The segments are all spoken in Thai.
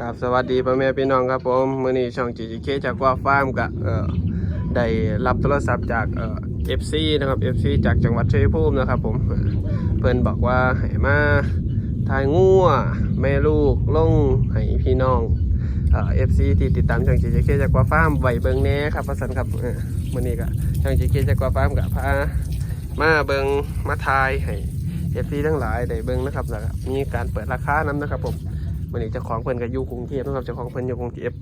ครับสวัสดีพ่อแม่พี่น้องครับผมมื้อนี้ช่องจีจีเคจากว่าฟาร์มกะเอ่อได้รับโทรศัพท์จากเอฟซีนะครับเอฟซีจากจังหวัดชัยภูมินะครับผมเอ่อนบอกว่าให้มาถ่ายงัวแม่ลูกลงให้พี่น้องเอฟซีที่ติดตามช่องจีจีเคจากว่าฟาร์มไหวเบิงแน่ครับว่าซั่นครับเมื้อนี้ก็ช่องจีจีเคจากว่าฟาร์มก็พามาเบิงมาถ่ายให้เอฟซีทั้งหลายได้เบิงนะครับแล้วมีการเปิดราคานํนะครับผม วันนี้จ้าของเพิ่นก็อยู่กรุงเทพนะครับจ้าของเพิ่นอยู่กรุงเทพ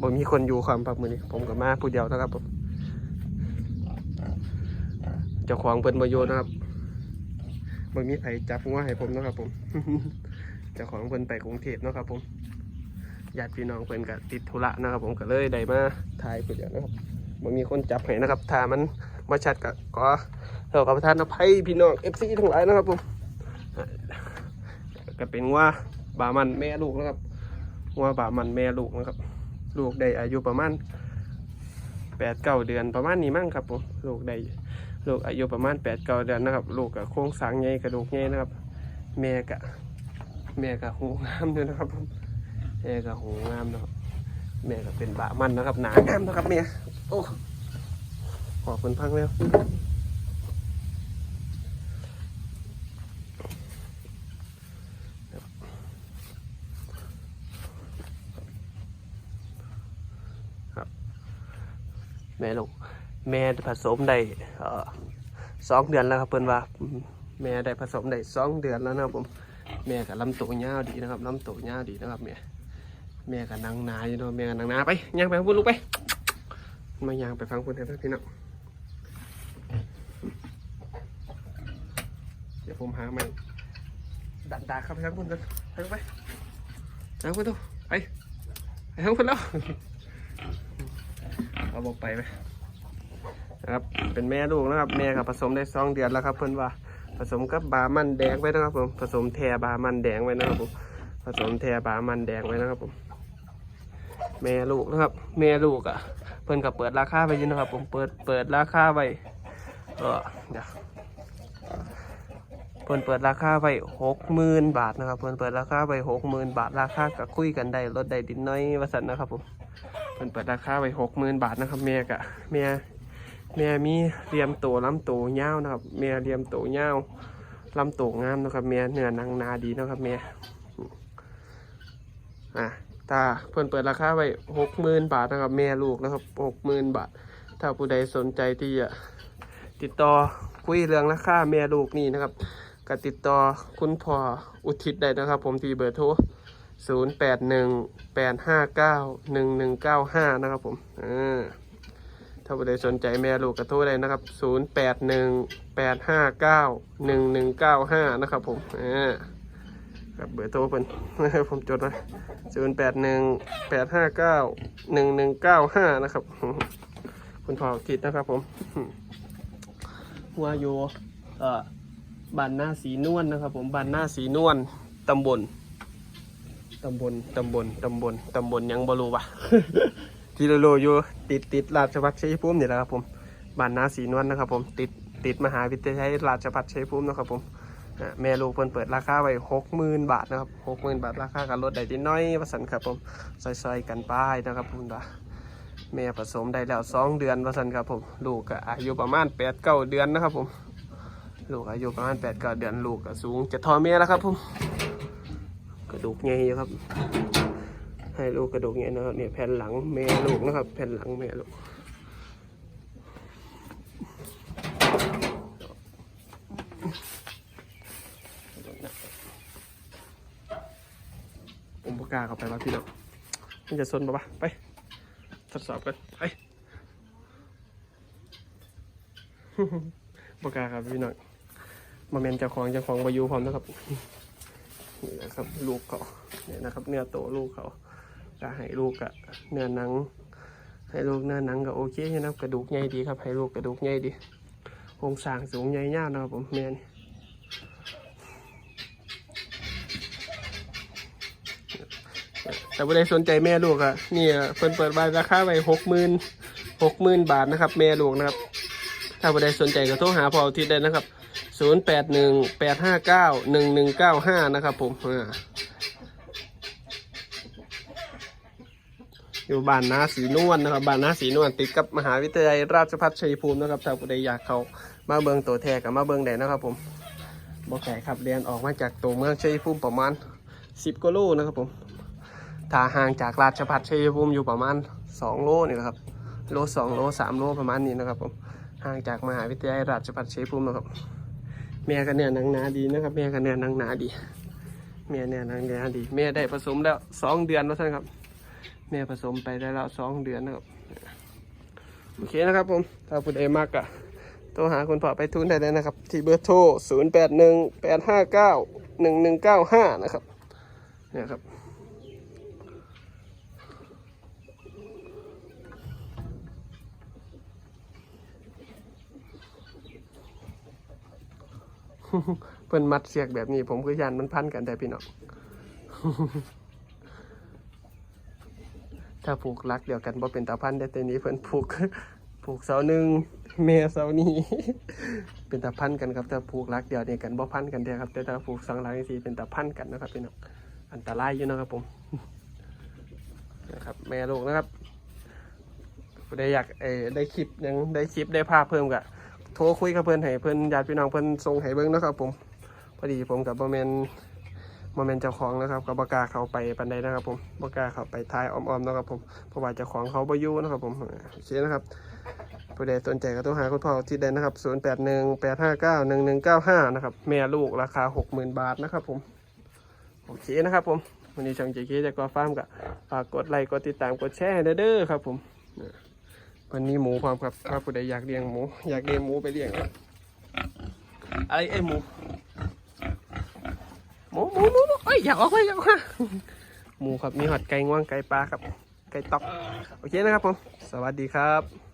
บ่มีคนอยู่ความพักมือนี้ผมก็มาผู้เดียวนะครับผมเจ้าของเพิ่นบ่อยู่นะครับบ่มีไผจับงัวให้ผมนะครับผมเจ้าของเพิ่นไปกรุงเทพนะครับ ผมญาติพี่น้องเพิ่นก็ติดธุระนะครับ ผมก็เลยได้มาถ่ายผู้เดียวนะครับบ่มีคนจับให้นะครับถ้ามันบ่ชัดก็ขอขอประทานอภัยพี่น้อง FC ทั้งหลายนะครับผมก็เป็นว่า บามันแม่ลูกนะครับวัวบามันแม่ลูกนะครับ ลูกได้อายุประมาณแปดเก้าเดือนประมาณนี้มั้งครับผมลูกได้ลูกอายุประมาณแปดเก้าเดือนนะครับ ลูกกับโครงสางใหญ่กระดูกใหญ่นะครับ แม่กะแม่กะหูงามด้วยนะครับผมแม่กะหูงามนะครับแม่ก็เป็นบามันนะครับหนางามนะครับแม่โอ้ขอบคุณพังแล้ว แม่ลูกแม่ผสมได้สองเดือนแล้วครับเพิ่อนว่าแม่ได้ผสมได้สองเดือนแล้วนะครับผมแม่กับลำตัวยาวดีนะครับลำตัวยาวดีนะครับแม่แม่กับนางนาอยู่เนาะแม่กับนางนาไปย่างไปพูดลูกไป มาย่างไปฟังคุณเถอะพี่น้องเดี๋ยวผมหามันดันตาเข้าไปทางคุณกันไปไปทางคุณตัวไปไปทางคุณแล้ว เอาบอกไปไหมนะครับ เป็นแม่ลูกนะครับ แม่กับผสมได้สองเดือนแล้วครับ เพื่อนว่า ผสมกับบามันแดงไว้นะครับผม ผสมแทบามันแดงไว้นะครับผม ผสมแทบามันแดงไว้นะครับผม แม่ลูกนะครับ แม่ลูกอะ เพื่อนกับเปิดราคาไปยินนะครับ ผม เปิด เปิดราคาไว้เออเดี๋ยวเพื่อนเปิดราคาไว้หกหมื่นบาทนะครับ เพื่อนเปิดราคาไว้หกหมื่นบาท ราคาก็คุยกันได้ลดได้ดินน้อยวาสันนะครับผม เพิ่นเปิดราคาไว้หกหมื่นบาทนะครับแม่กะแม่แม่มีเรียมโตลำโตยาวนะครับแม่เรียมโตยาวลำโตงามนะครับแม่เนื้อหนังนาดีนะครับแม่อะตาเพิ่นเปิดราคาไว้หกหมื่นบาทนะครับแม่ลูกนะครับหกหมื่นบาท ถ้าผู้ใดสนใจที่จะติดต่อคุยเรื่องราคาแม่ลูกนี่นะครับก็ติดต่อคุณพ่ออุทิศได้นะครับ ผมที่เบอร์โทร ศูนย์แปดหนึ่งแปดห้าเก้าหนึ่งหนึ่งเก้าห้านะครับผมเออถ้าผู้ใดสนใจแม่ลูกกระโทรได้นะครับศูนย์แปดหนึ่งแปดห้าเก้าหนึ่งหนึ่งเก้าห้านะครับผมเออครับเบอร์โทรเพิ่นผมจดไว้ศูนย์แปดหนึ่งแปดห้าเก้าหนึ่งหนึ่งเก้าห้านะครับ คุณพ่อทิดนะครับผมหัวโยเอ่อบ้านหน้าสีนวลนะครับผมบ้านหน้าสีนวลตำบล ตำบลตำบลตำบลตำบลยังบรูวะที่โลโลอยู่ติดติดราชพัฒชัยภูมินี่แหละครับผมบ้านนาสีนวลนะครับ ผมติดติดมหาวิทยาลัยราชพัฒชัยภูมินะครับผมแม่ลูกเพิ่นเปิดราคาไว้หกหมื่นบาทนะครับหกหมื่นบาทราคากันลดได้นิดน้อยว่าสันครับผมซอยๆกันป้ายนะครับผมว่าแม่ผสมได้แล้วสองเดือนว่าสันครับผมลูกก็อายุประมาณแปดเก้าเดือนนะครับผมลูกอายุประมาณแปดเก้าเดือนลูกก็สูงจะทอแม่แล้วครับผม กระดูกใหญ่อยู่ครับ ให้ลูกกระดูกใหญ่นะครับเนี่ยแผ่นหลังแม่ลูกนะครับ แผ่นหลังแม่ลูกผมประกล้าเข้าไปว่าพี่น้องมันจะซนปะปะไปทดสอบกันไปประกาครับพี่น้องมาเมนเจ้าของเจ้าของบายูพร้อมนะครับ นี่นะครับ ลูกเขาเนี่ยนะครับ เนื้อโตลูกเขาจะให้ลูกอะเนื้อหนัง ให้ลูกเนื้อหนังก็โอเคนะครับกระดูกใหญ่ดีครับ ให้ลูกกระดูกใหญ่ดีโครงสร้างสูงใหญ่ยาวนะครับผมแม่นี่แต่ผู้ใดสนใจแม่ลูกอะนี่เพิ่นเปิดใบราคาไว้หกหมื่นหกหมื่นบาทนะครับ แม่ลูกนะครับ ถ้าผู้ใดสนใจก็โทรหาพออาทิตย์ได้นะครับศูนย์แปดหนึ่งแปดห้าเก้าหนึ่งหนึ่งเก้าห้านะครับผมอยู่บ้านนาสีนวลนะครับบ้านนาสีนวลติดกับมหาวิทยาลัยราชภัฏชัยภูมินะครับถ้าผู้ใดอยากเขามาเบิงตัวแทกับมาเบิงได้นะครับผมบ่ไก่ครับเรียนออกมาจากตัวเมืองชัยภูมิประมาณ 10กิโลนะครับผมถ้าห่างจากราชภัฏชัยภูมิอยู่ประมาณ 2 โลนี่นะครับโล2โล3โลประมาณนี้นะครับผม ห่างจากมหาวิทยาลัยราชภัฏชัยภูมินะครับ แม่กันเนี่ยนังนาดีนะครับ แม่กันเนี่ยนังนาดี แม่เนี่ยนังนาดี แม่ได้ผสมแล้วสองเดือนแล้วท่านครับ แม่ผสมไปได้แล้วสองเดือนนะครับ โอเคนะครับผม ถ้าผู้ใดมากอะโทรหาคุณพ่อไปทุนได้เลยนะครับ ที่เบอร์โทร 0 8 1 8 5 9 1 1 9 5 นะครับเนี่ยครับ เพิ่นมัดเสียกแบบนี้ผมก็ยันมันพันกันแต่พี่น้องถ้าผูกรักเดียวกันบ่เป็นตาพันได้แต่นี้เพิ่นผูกผูกเสาหนึ่งเมเสานี้เป็นตาพันกันครับถ้าผูกรักเดียวนี่กันบ่พันกันเดียวครับ แต่ถ้าผูกสองหลังนี่สิเป็นตาพันกันนะครับพี่น้องอันตรายอยู่นะครับผมนะครับแม่ลูกนะครับผู้อยากเออได้คลิปยังได้คลิปได้ภาพเพิ่มกะโทรคุยกับเพิ่อนให้เพิ่อนญาติพี่น้องเพิ่อนส่งให้เบิ่งนะครับ ผมพอดีผมกับบ่แม่นโมเมนต์เจ้าของนะครับกับบากาเขาไปปันใดนะครับ ผมบากาเขาไปทายอ้อมๆนะครับ ผมเพราะว่าเจ้าของเขาบอยู่นะครับ ผมโอเคนะครับผู้ใดสนใจก็ต้องหาคุณพ่อที่ใดนะครับ 0 8 1 8 5 9 1 1 9 5 นะครับ แม่ลูกราคา 60,000 บาทนะครับผม โอเคนะครับผม วันนี้ช่องเจเคจะกอฟาร์มกับฝากกดไลค์ กดติดตาม กดแชร์ให้เด้อครับผม วันนี้หมูความครับถ้าผู้ใดอยากเลี้ยงหมู อยากเลี้ยงหมูไปเลี้ยงครับอะไรไอ้หมูหมูหมูหมูเอ้ยอยากออกไปอยากออกหมูครับมีหอดไก่ง่วงไก่ปลาครับ ไก่ตอกโอเคนะครับผม สวัสดีครับ